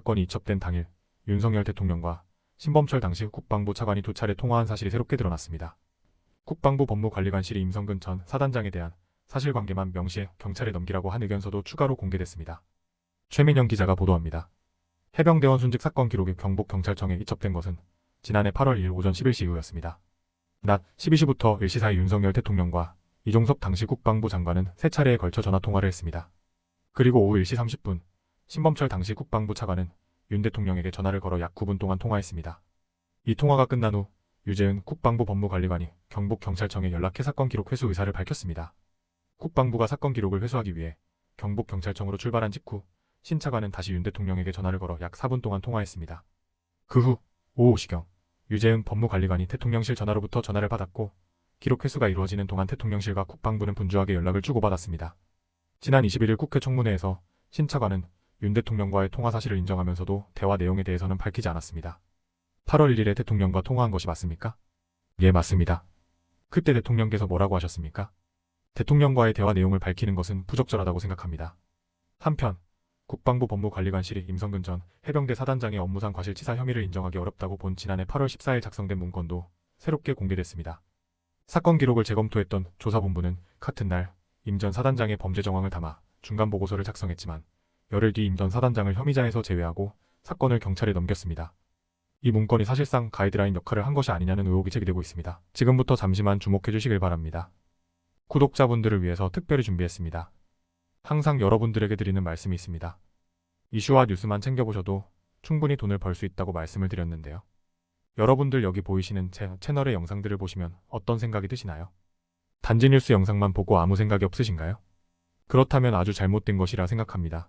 사건이 이첩된 당일 윤석열 대통령과 신범철 당시 국방부 차관이 두 차례 통화한 사실이 새롭게 드러났습니다. 국방부 법무관리관실이 임성근 전 사단장에 대한 사실관계만 명시해 경찰에 넘기라고 한 의견서도 추가로 공개됐습니다. 최민영 기자가 보도합니다. 해병대원 순직 사건 기록이 경북경찰청에 이첩된 것은 지난해 8월 1일 오전 11시 이후였습니다. 낮 12시부터 1시 사이 윤석열 대통령과 이종석 당시 국방부 장관은 세 차례에 걸쳐 전화 통화를 했습니다. 그리고 오후 1시 30분 신범철 당시 국방부 차관은 윤 대통령에게 전화를 걸어 약 9분 동안 통화했습니다. 이 통화가 끝난 후 유재은 국방부 법무관리관이 경북경찰청에 연락해 사건 기록 회수 의사를 밝혔습니다. 국방부가 사건 기록을 회수하기 위해 경북경찰청으로 출발한 직후 신 차관은 다시 윤 대통령에게 전화를 걸어 약 4분 동안 통화했습니다. 그 후 오후 시경 유재은 법무관리관이 대통령실 전화로부터 전화를 받았고 기록 회수가 이루어지는 동안 대통령실과 국방부는 분주하게 연락을 주고받았습니다. 지난 21일 국회 청문회에서 신 차관은 윤 대통령과의 통화 사실을 인정하면서도 대화 내용에 대해서는 밝히지 않았습니다. 8월 1일에 대통령과 통화한 것이 맞습니까? 예, 맞습니다. 그때 대통령께서 뭐라고 하셨습니까? 대통령과의 대화 내용을 밝히는 것은 부적절하다고 생각합니다. 한편 국방부 법무관리관실이 임성근 전 해병대 사단장의 업무상 과실치사 혐의를 인정하기 어렵다고 본 지난해 8월 14일 작성된 문건도 새롭게 공개됐습니다. 사건 기록을 재검토했던 조사본부는 같은 날 임 전 사단장의 범죄 정황을 담아 중간 보고서를 작성했지만 열흘 뒤임전 사단장을 혐의자에서 제외하고 사건을 경찰에 넘겼습니다. 이 문건이 사실상 가이드라인 역할을 한 것이 아니냐는 의혹이 제기되고 있습니다. 지금부터 잠시만 주목해 주시길 바랍니다. 구독자분들을 위해서 특별히 준비했습니다. 항상 여러분들에게 드리는 말씀이 있습니다. 이슈와 뉴스만 챙겨보셔도 충분히 돈을 벌 수 있다고 말씀을 드렸는데요. 여러분들 여기 보이시는 제 채널의 영상들을 보시면 어떤 생각이 드시나요? 단지 뉴스 영상만 보고 아무 생각이 없으신가요? 그렇다면 아주 잘못된 것이라 생각합니다.